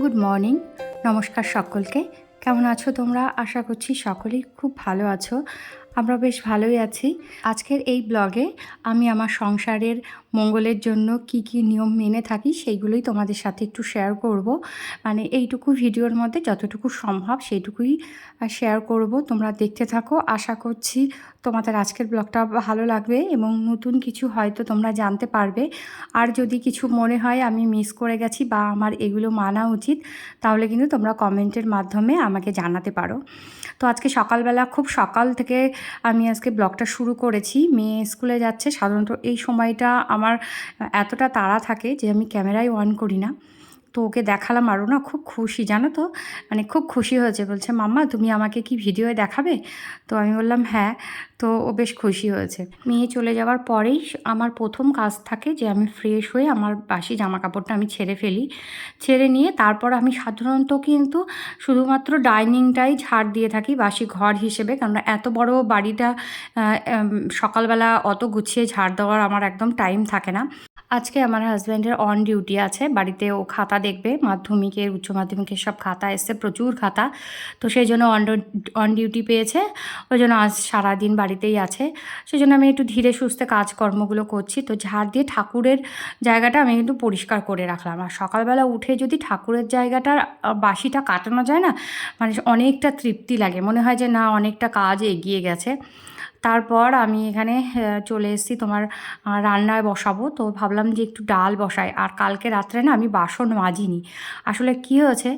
Good morning নমস্কার সকলকে। কেমন আছো তোমরা? আশা করছি সকলেই খুব ভালো আছো। আমরা বেশ ভালোই আছি। আজকের এই ব্লগে আমি আমার সংসারের মঙ্গলের জন্য কি কি নিয়ম মেনে থাকি সেইগুলোই তোমাদের সাথে একটু শেয়ার করব। মানে এইটুকু ভিডিওর মধ্যে যতটুকু সম্ভব সেইটুকুই শেয়ার করব। তোমরা দেখতে থাকো। আশা করছি তোমাদের আজকের ব্লগটা ভালো লাগবে এবং নতুন কিছু হয়তো তোমরা জানতে পারবে। আর যদি কিছু মনে হয় আমি মিস করে গেছি বা আমার এগুলো মানা উচিত, তাহলে কিন্তু তোমরা কমেন্টের মাধ্যমে আমাকে জানাতে পারো। তো আজকে সকালবেলা খুব সকাল থেকে আমি আজকে ব্লগটা শুরু করেছি। মেয়ে স্কুলে যাচ্ছে, সাধারণত এই সময়টা আমার এতটা তাড়া থাকে যে আমি ক্যামেরাই অন করি না। তো ওকে দেখালাম আরও না, খুব খুশি, জানো তো? মানে খুব খুশি হয়েছে, বলছে, মাম্মা, তুমি আমাকে কি ভিডিওয়ে দেখাবে? তো আমি বললাম হ্যাঁ। তো ও বেশ খুশি হয়েছে। মেয়ে চলে যাওয়ার পরেই আমার প্রথম কাজ থাকে যে আমি ফ্রেশ হয়ে আমার বাসি জামা কাপড়টা আমি ছেড়ে ফেলি। ছেড়ে নিয়ে তারপর আমি সাধারণত কিন্তু শুধুমাত্র ডাইনিংটাই ঝাড় দিয়ে থাকি বাসি ঘর হিসেবে কারণ এত বড় বাড়িটা সকালবেলা অত গুছিয়ে ঝাড় দেওয়ার আমার একদম টাইম থাকে না। আজকে আমার হাজব্যান্ডের অন ডিউটি আছে, বাড়িতে ও খাতা দেখবে মাধ্যমিকের উচ্চ মাধ্যমিকের সব খাতা এসছে, প্রচুর খাতা। তো সেই জন্য অন অন ডিউটি পেয়েছে, ওই জন্য আজ সারাদিন বাড়িতেই আছে। সেই জন্য আমি একটু ধীরে সুস্থে কাজকর্মগুলো করছি। তো ঝাড় দিয়ে ঠাকুরের জায়গাটা আমি কিন্তু পরিষ্কার করে রাখলাম। আর সকালবেলা উঠে যদি ঠাকুরের জায়গাটার বাসিটা কাটানো যায় না মানে অনেকটা তৃপ্তি লাগে। মনে হয় যে না, অনেকটা কাজ এগিয়ে গেছে। তারপর আমি এখানে চলে এসেছি তোমার রান্নায় বসাবো। তো ভাবলাম যে একটু ডাল বসাই। আর কালকে রাত্রে না আমি বাসন মাজিনি। আসলে কি হয়েছে,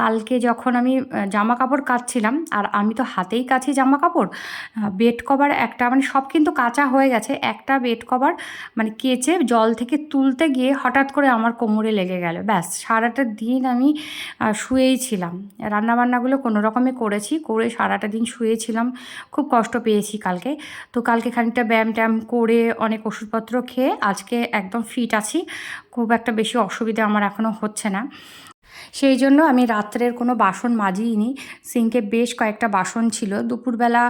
কালকে যখন আমি জামা কাপড় কাচ্ছিলাম, আর আমি তো হাতেই কাছি জামা কাপড় বেড কভার একটা মানে সব কিন্তু কাঁচা হয়ে গেছে। একটা বেড কভার মানে কেচে জল থেকে তুলতে গিয়ে হঠাৎ করে আমার কোমরে লেগে গেল। ব্যাস, সারাটা দিন আমি শুয়েই ছিলাম। রান্নাবান্নাগুলো কোনো রকমে করেছি, করে সারাটা দিন শুয়েছিলাম। খুব কষ্ট পেয়েছি কালকে। তো কালকে খানিকটা ব্যায়াম ট্যায়াম করে অনেক ওষুধপত্র খেয়ে আজকে একদম ফিট আছি। খুব একটা বেশি অসুবিধা আমার এখনও হচ্ছে না। সেই জন্য আমি রাত্রের কোনো বাসন মাজিইনি। সিঙ্কে বেশ কয়েকটা বাসন ছিল। দুপুরবেলা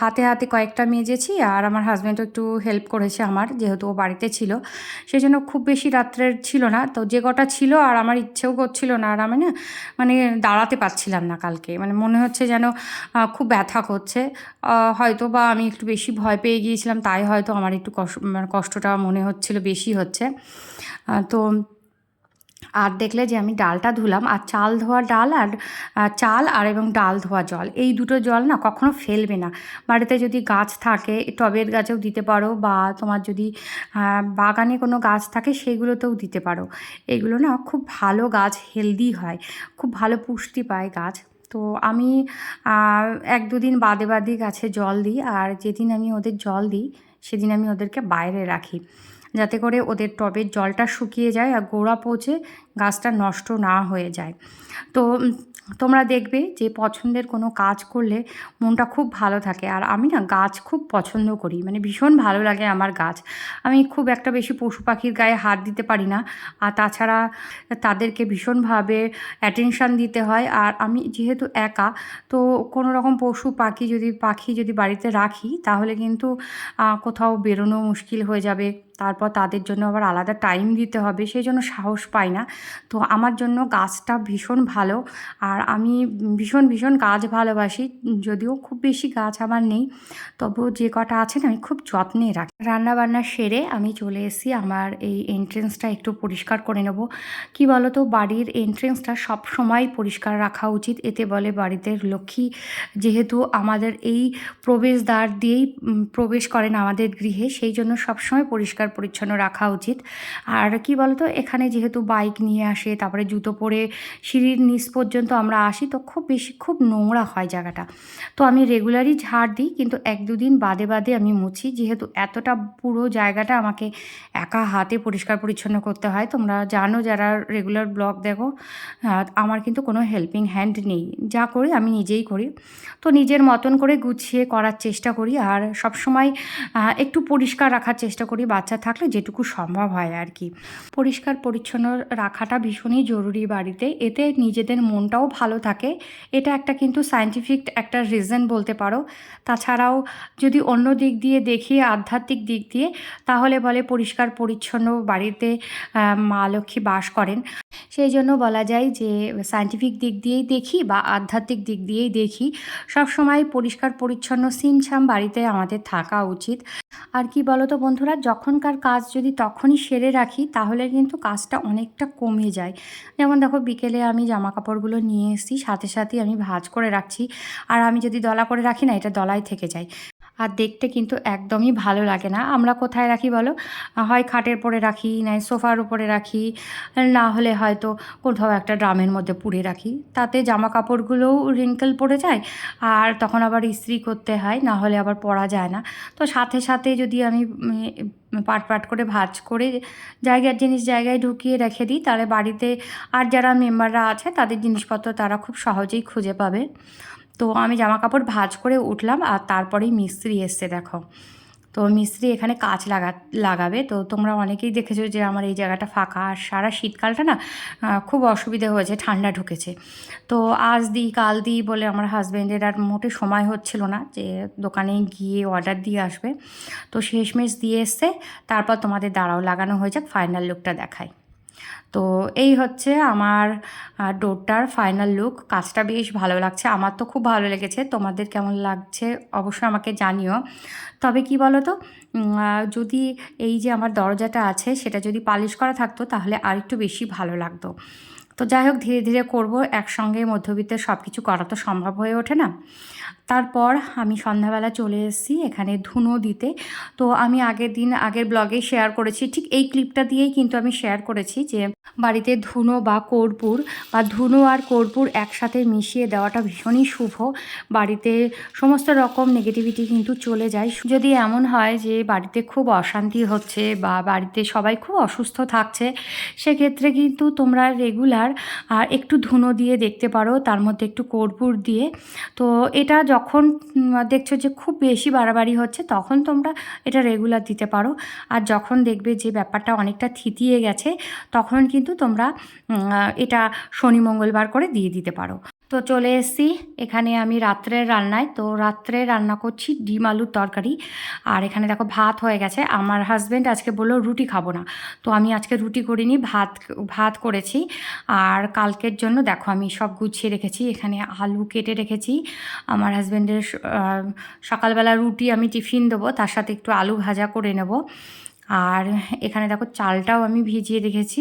হাতে হাতে কয়েকটা মেজেছি আর আমার হাজব্যান্ডও একটু হেল্প করেছে আমার, যেহেতু ও বাড়িতে ছিল। সেই জন্য খুব বেশি রাত্রের ছিল না। তো যে কটা ছিল আর আমার ইচ্ছেও করছিল না আর আমি না মানে দাঁড়াতে পারছিলাম না কালকে। মানে মনে হচ্ছে যেন খুব ব্যথা করছে। হয়তো বা আমি একটু বেশি ভয় পেয়ে গিয়েছিলাম, তাই হয়তো আমার একটু কষ্ট মানে কষ্টটা মনে হচ্ছিল, বেশি হচ্ছে। তো আর দেখলে যে আমি ডালটা ধুলাম, আর চাল ধোয়া ডাল আর চাল আর এবং ডাল ধোয়া জল। এই দুটো জল না কখনো ফেলবে না। বাড়িতে যদি গাছ থাকে, টবের গাছেও দিতে পারো বা তোমার যদি বাগানে কোনো গাছ থাকে সেগুলোতেও দিতে পারো। এগুলো না খুব ভালো গাছ হেলদি হয়। খুব ভালো পুষ্টি পায় গাছ। তো আমি এক দুদিন বাদে বাদে গাছে জল দিই, আর যেদিন আমি ওদের জল দিই, সেদিন আমি ওদেরকে বাইরে রাখি। যাতে করে ওদের টবের জলটা শুকিয়ে যায় আর গোড়া পচে গাছটা নষ্ট না হয়ে যায়। তো তোমরা দেখবে যে পছন্দের কোনো কাজ করলে মনটা খুব ভালো থাকে। আর আমি না গাছ খুব পছন্দ করি মানে ভীষণ ভালো লাগে আমার গাছ। আমি খুব একটা বেশি পশু পাখির গায়ে হাত দিতে পারি না। আর তাছাড়া তাদেরকে ভীষণভাবে অ্যাটেনশান দিতে হয়। আর আমি যেহেতু একা, তো কোনো রকম পশু পাখি যদি পাখি যদি বাড়িতে রাখি, তাহলে কিন্তু কোথাও বেরোনো মুশকিল হয়ে যাবে। তারপর তাদের জন্য আবার আলাদা টাইম দিতে হবে, সেই জন্য সাহস পাই না। তো আমার জন্য গাছটা ভীষণ ভালো আর আমি ভীষণ ভীষণ গাছ ভালোবাসি, যদিও খুব বেশি গাছ আমার নেই। তবুও যে কটা আছে না, আমি খুব যত্নে রাখি। রান্নাবান্না সেরে আমি চলে এসেছি, আমার এই এন্ট্রেন্সটা একটু পরিষ্কার করে নেব। কি বলো তো বাড়ির এন্ট্রেন্সটা সব সময় পরিষ্কার রাখা উচিত। এতে বলে বাড়িতে লক্ষ্মী যেহেতু আমাদের এই প্রবেশদ্বার দিয়েই প্রবেশ করেন আমাদের গৃহে, সেই জন্য সবসময় পরিষ্কার পরিষ্কার পরিচ্ছন্ন রাখা উচিত। আর কি বলতো, এখানে যেহেতু বাইক নিয়ে আসে, তারপরে জুতো পরে সিঁড়ির নিচ পর্যন্ত আমরা আসি, তো খুব বেশি, খুব নোংরা হয় জায়গাটা। তো আমি রেগুলারই ঝাড় দিই, কিন্তু এক দুদিন বাদে বাদে আমি মুছি। যেহেতু এতটা পুরো জায়গাটা আমাকে একা হাতে পরিষ্কার পরিচ্ছন্ন করতে হয়, তোমরা জানো যারা রেগুলার ব্লগ দেখো আমার কিন্তু কোনো হেল্পিং হ্যান্ড নেই। যা করি আমি নিজেই করি। তো নিজের মতন করে গুছিয়ে করার চেষ্টা করি, আর সবসময় একটু পরিষ্কার রাখার চেষ্টা করি বাচ্চা বাচ্চা থাকলে যেটুকু সম্ভব হয় আর কি। পরিষ্কার পরিচ্ছন্ন রাখাটা ভীষণই জরুরি বাড়িতে। এতে নিজেদের মনটাও ভালো থাকে। এটা একটা কিন্তু সায়েন্টিফিক একটা রিজন বলতে পারো। তাছাড়াও যদি অন্য দিক দিয়ে দেখি, আধ্যাত্মিক দিক দিয়ে, তাহলে বলে পরিষ্কার পরিচ্ছন্ন বাড়িতে মা লক্ষ্মী বাস করেন। সেই জন্য বলা যায় যে সায়েন্টিফিক দিক দিয়েই দেখি বা আধ্যাত্মিক দিক দিয়েই দেখি সব সময় পরিষ্কার পরিচ্ছন্ন সিমছাম বাড়িতে আমাদের থাকা উচিত। আর কি বলো তো বন্ধুরা যখনকার কাজ যদি তখনই সেরে রাখি, তাহলে কিন্তু কাজটা অনেকটা কমে যায়। যেমন দেখো, বিকেলে আমি জামা কাপড়গুলো নিয়ে এসেছি, সাথে সাথে আমি ভাজ করে রাখছি। আর আমি যদি দলা করে রাখি না, এটা দলাই থেকে যায়। আর দেখতে কিন্তু একদমই ভালো লাগে না। আমরা কোথায় রাখি বলো? হয় খাটের পরে রাখি নয় সোফার উপরে রাখি, না হলে হয়তো কোথাও একটা ড্রামের মধ্যে পুড়ে রাখি। তাতে জামা কাপড়গুলোও রিঙ্কেল পড়ে যায় আর তখন আবার ইস্ত্রি করতে হয়, না হলে আবার পরা যায় না। তো সাথে সাথে যদি আমি পাট পাট করে ভাঁজ করে জায়গার জিনিস জায়গায় ঢুকিয়ে রেখে দিই, তাহলে বাড়িতে আর যারা মেম্বাররা আছে, তাদের জিনিসপত্র তারা খুব সহজেই খুঁজে পাবে। তো আমি জামা কাপড় ভাঁজ করে উঠলাম আর তারপরেই মিস্ত্রি এসছে, দেখো। তো মিস্ত্রি এখানে কাজ লাগা, লাগাবে। তো তোমরা অনেকেই দেখেছ যে আমার এই জায়গাটা ফাঁকা আর সারা শীতকালটা না খুব অসুবিধে হয়েছে, ঠান্ডা ঢুকেছে। তো আজ দিই, কাল দিই বলে আমার হাজব্যান্ডের আর মোটে সময় হচ্ছিল না যে দোকানে গিয়ে অর্ডার দিয়ে আসবে। তো শেষমেশ দিয়ে এসছে, তারপর তোমাদের দাঁড়াও, লাগানো হয়ে যাক ফাইনাল লুকটা দেখায় তো এই হচ্ছে আমার ডোরটার ফাইনাল লুক কাজটা বেশ ভালো লাগছে। আমার তো খুব ভালো লেগেছে। তোমাদের কেমন লাগছে অবশ্যই আমাকে জানিও। তবে কি বলো তো যদি এই যে আমার দরজাটা আছে, সেটা যদি পালিশ করা থাকতো, তাহলে আর একটু বেশি ভালো লাগতো। তো যাই হোক, ধীরে ধীরে করব, একসঙ্গে মধ্যবিত্তের সব কিছু করা তো সম্ভব হয়ে ওঠে না। তারপর আমি সন্ধ্যাবেলা চলে এসেছি এখানে ধুনো দিতে। তো আমি আগের দিন, আগের ব্লগে শেয়ার করেছি। ঠিক এই ক্লিপটা দিয়েই কিন্তু আমি শেয়ার করেছি যে বাড়িতে ধুনো বা কর্পূর বা ধুনো আর কর্পূর একসাথে মিশিয়ে দেওয়াটা ভীষণই শুভ। বাড়িতে সমস্ত রকম নেগেটিভিটি কিন্তু চলে যায়। যদি এমন হয় যে বাড়িতে খুব অশান্তি হচ্ছে বা বাড়িতে সবাই খুব অসুস্থ থাকছে, সেক্ষেত্রে কিন্তু তোমরা রেগুলার আর একটু ধুনো দিয়ে দেখতে পারো, তার মধ্যে একটু কর্পূর দিয়ে। তো এটা যখন দেখছ যে খুব বেশি বাড়াবাড়ি হচ্ছে, তখন তোমরা এটা রেগুলার দিতে পারো। আর যখন দেখবে যে ব্যাপারটা অনেকটা থিতিয়ে গেছে, তখন কিন্তু তোমরা এটা শনি মঙ্গলবার করে দিয়ে দিতে পারো। তো চলে এসেছি। এখানে আমি রাত্রের রান্নায়। তো রাত্রে রান্না করছি ডিম আলুর তরকারি। আর এখানে দেখো ভাত হয়ে গেছে। আমার হাজব্যান্ড আজকে বলল রুটি খাব না। তো আমি আজকে রুটি করিনি, ভাত ভাত করেছি। আর কালকের জন্য দেখো আমি সব গুছিয়ে রেখেছি। এখানে আলু কেটে রেখেছি। আমার হাজব্যান্ডের সকালবেলা রুটি আমি টিফিন দেবো। তার সাথে একটু আলু ভাজা করে নেব। আর এখানে দেখো চালটাও আমি ভিজিয়ে রেখেছি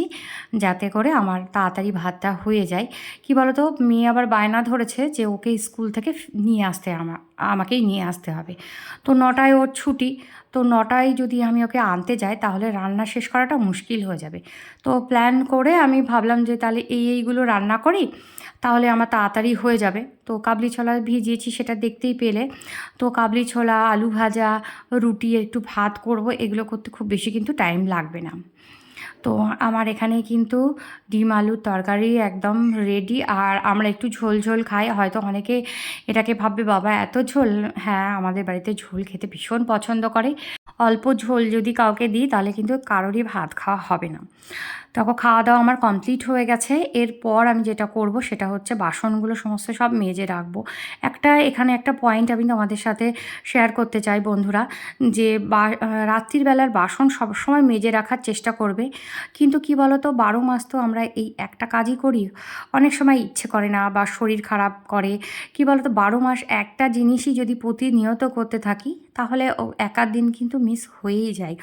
যাতে করে আমার তাড়াতাড়ি ভাতটা হয়ে যায়। কি বলতো? মেয়ে আবার বায়না ধরেছে যে ওকে স্কুল থেকে নিয়ে আসতে আমার আমাকেই নিয়ে আসতে হবে। তো নটায় ওর ছুটি। তো নটায় যদি আমি ওকে আনতে যাই তাহলে রান্না শেষ করাটা মুশকিল হয়ে যাবে। তো প্ল্যান করে আমি ভাবলাম যে তাহলে এই এইগুলো রান্না করি। তাহলে আমার তাড়াতাড়ি হয়ে যাবে। তো কাবলি ছোলা ভিজিয়েছি সেটা দেখতেই পেলে। তো কাবলি ছোলা, আলু ভাজা, রুটি, একটু ভাত করব, এগুলো করতে খুব বেশি কিন্তু টাইম লাগবে না। তো আমার এখানে কিন্তু ডিম আলুর তরকারি একদম রেডি আর আমরা একটু ঝোল ঝোল খাই। হয়তো অনেকে এটাকে ভাববে, বাবা, এত ঝোল? হ্যাঁ আমাদের বাড়িতে ঝোল খেতে ভীষণ পছন্দ করে। অল্প ঝোল যদি কাউকে দিই, তাহলে কিন্তু কারোরই ভাত খাওয়া হবে না। তখন খাওয়া দাওয়া আমার কমপ্লিট হয়ে গেছে। এরপর আমি যেটা করব, সেটা হচ্ছে বাসনগুলো সমস্ত সব মেজে রাখব। একটা, এখানে একটা পয়েন্ট আমি তোমাদের সাথে শেয়ার করতে চাই বন্ধুরা, যে বা রাত্রির বেলার বাসন সবসময় মেজে রাখার চেষ্টা করবে। কিন্তু কি বলতো, বারো মাস তো আমরা এই একটা কাজই করি। অনেক সময় ইচ্ছে করে না বা শরীর খারাপ করে। কি বলতো, বারো মাস একটা জিনিসই যদি প্রতিনিয়ত করতে থাকি, তাহলে ও একাধ দিন কিন্তু মিস হয়েই যায়।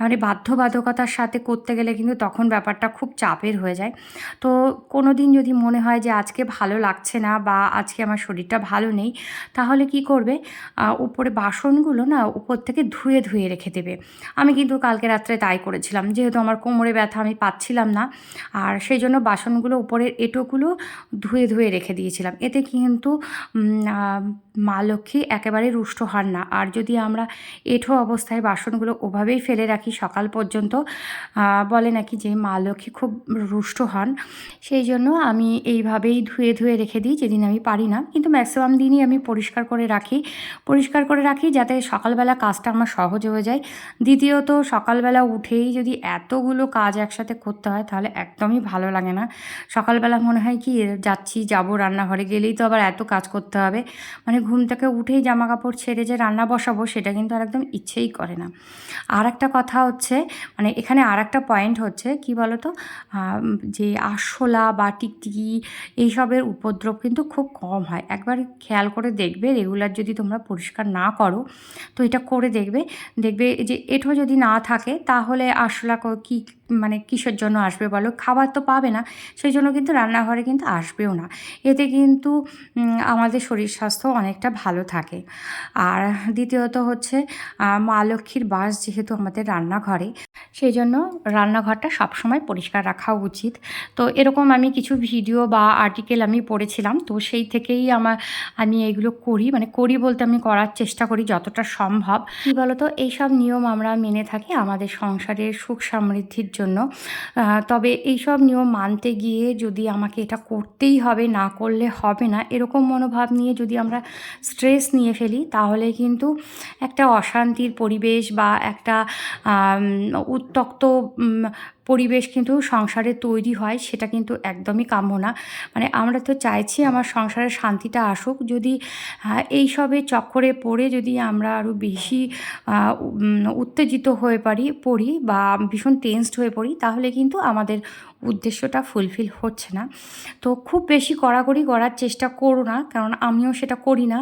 মানে বাধ্যবাধকতার সাথে করতে গেলে কিন্তু তখন ব্যাপারটা খুব চাপের হয়ে যায়। তো কোনো দিন যদি মনে হয় যে আজকে ভালো লাগছে না বা আজকে আমার শরীরটা ভালো নেই, তাহলে কি করবে? উপরে বাসনগুলো না উপর থেকে ধুয়ে ধুয়ে রেখে দেবে। আমি কিন্তু কালকে রাত্রে তাই করেছিলাম। যেহেতু আমার কোমরে ব্যথা আমি পাচ্ছিলাম না। আর সেই জন্য বাসনগুলো উপরের এঁটোগুলো ধুয়ে ধুয়ে রেখে দিয়েছিলাম। এতে কিন্তু মা লক্ষ্মী একেবারে রুষ্ট হন না। আর যদি আমরা এঁঠো অবস্থায় বাসনগুলো ওভাবেই ফেলে রাখি সকাল পর্যন্ত বলে নাকি যে মা লক্ষ্মী খুব রুষ্ট হন। সেই জন্য আমি এইভাবেই ধুয়ে ধুয়ে রেখে দিই, যেদিন আমি পারি না। কিন্তু ম্যাক্সিমাম দিনই আমি পরিষ্কার করে রাখি। পরিষ্কার করে রাখি যাতে সকালবেলা কাজটা আমার সহজ হয়ে যায়। দ্বিতীয়ত সকালবেলা উঠেই যদি এতগুলো কাজ একসাথে করতে হয়, তাহলে একদমই ভালো লাগে না। সকালবেলা মনে হয় কি, যাচ্ছি, যাব রান্নাঘরে, গেলেই তো আবার এত কাজ করতে হবে। মানে ঘুম থেকে উঠেই জামা কাপড় ছেড়ে যে রান্না বসাবো, সেটা কিন্তু আর একদম ইচ্ছেই করে না। আর একটা কথা হচ্ছে মানে এখানে আর একটা পয়েন্ট হচ্ছে, কি বলতো? যে আরশোলা বা টিকটিকি এইসবের উপদ্রব কিন্তু খুব কম হয়। একবার খেয়াল করে দেখবে, রেগুলার যদি তোমরা পরিষ্কার না করো, তো এটা করে দেখবে। দেখবে যে এঠো যদি না থাকে, তাহলে আরশোলা কি মানে কিসের জন্য আসবে বলো? খাবার তো পাবে না সেই জন্য কিন্তু রান্নাঘরে কিন্তু আসবেও না। এতে কিন্তু আমাদের শরীর স্বাস্থ্য অনেকটা ভালো থাকে। আর দ্বিতীয়ত হচ্ছে মা লক্ষ্মীর বাস যেহেতু আমাদের রান্নাঘরে সেই জন্য রান্নাঘরটা সবসময় পরিষ্কার রাখা উচিত। তো এরকম আমি কিছু ভিডিও বা আর্টিকেল আমি পড়েছিলাম, তো সেই থেকেই আমার আমি এগুলো করি। মানে করি বলতে আমি করার চেষ্টা করি যতটা সম্ভব। কী বলতো? এইসব নিয়ম আমরা মেনে থাকি আমাদের সংসারের সুখ সমৃদ্ধির জন্য। তবে এই সব নিয়ম মানতে গিয়ে যদি আমাকে এটা করতেই হবে, না করলে হবে না, এরকম মনোভাব নিয়ে যদি আমরা স্ট্রেস নিয়ে ফেলি, তাহলে কিন্তু একটা অশান্তির পরিবেশ বা একটা উত্তক্ত পরিবেশ কিন্তু সংসারে তৈরি হয়, সেটা কিন্তু একদমই কাম্য না। মানে আমরা তো চাইছি আমার সংসারের শান্তিটা আসুক, যদি এই এইসবের চক্করে পড়ে যদি আমরা আরও বেশি উত্তেজিত হয়ে পারি, পড়ি বা ভীষণ টেন্সড হয়ে পড়ি, তাহলে কিন্তু আমাদের উদ্দেশ্যটা ফুলফিল হচ্ছে না। তো খুব বেশি কড়াকড়ি করার চেষ্টা করো না, কারণ আমিও সেটা করি না।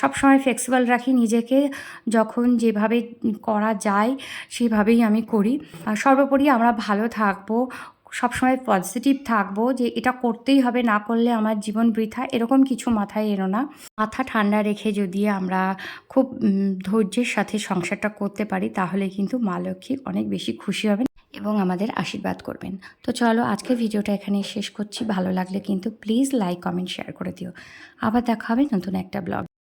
সবসময় ফ্লেক্সিবল রাখি নিজেকে, যখন যেভাবে করা যায় সেভাবেই আমি করি। সর্বোপরি আমরা ভালো থাকব সবসময় পজিটিভ থাকব যে এটা করতেই হবে, না করলে আমার জীবন বৃথা, এরকম কিছু মাথায় এলো না। মাথা ঠান্ডা রেখে যদি আমরা খুব ধৈর্যের সাথে সংসারটা করতে পারি, তাহলে কিন্তু মা লক্ষ্মী অনেক বেশি খুশি হবেন এবং আমাদের আশীর্বাদ করবেন। তো চলো আজকের ভিডিওটা এখানে শেষ করছি। ভালো লাগলে কিন্তু প্লিজ লাইক কমেন্ট শেয়ার করে দিও। আবার দেখা হবে নতুন একটা ব্লগ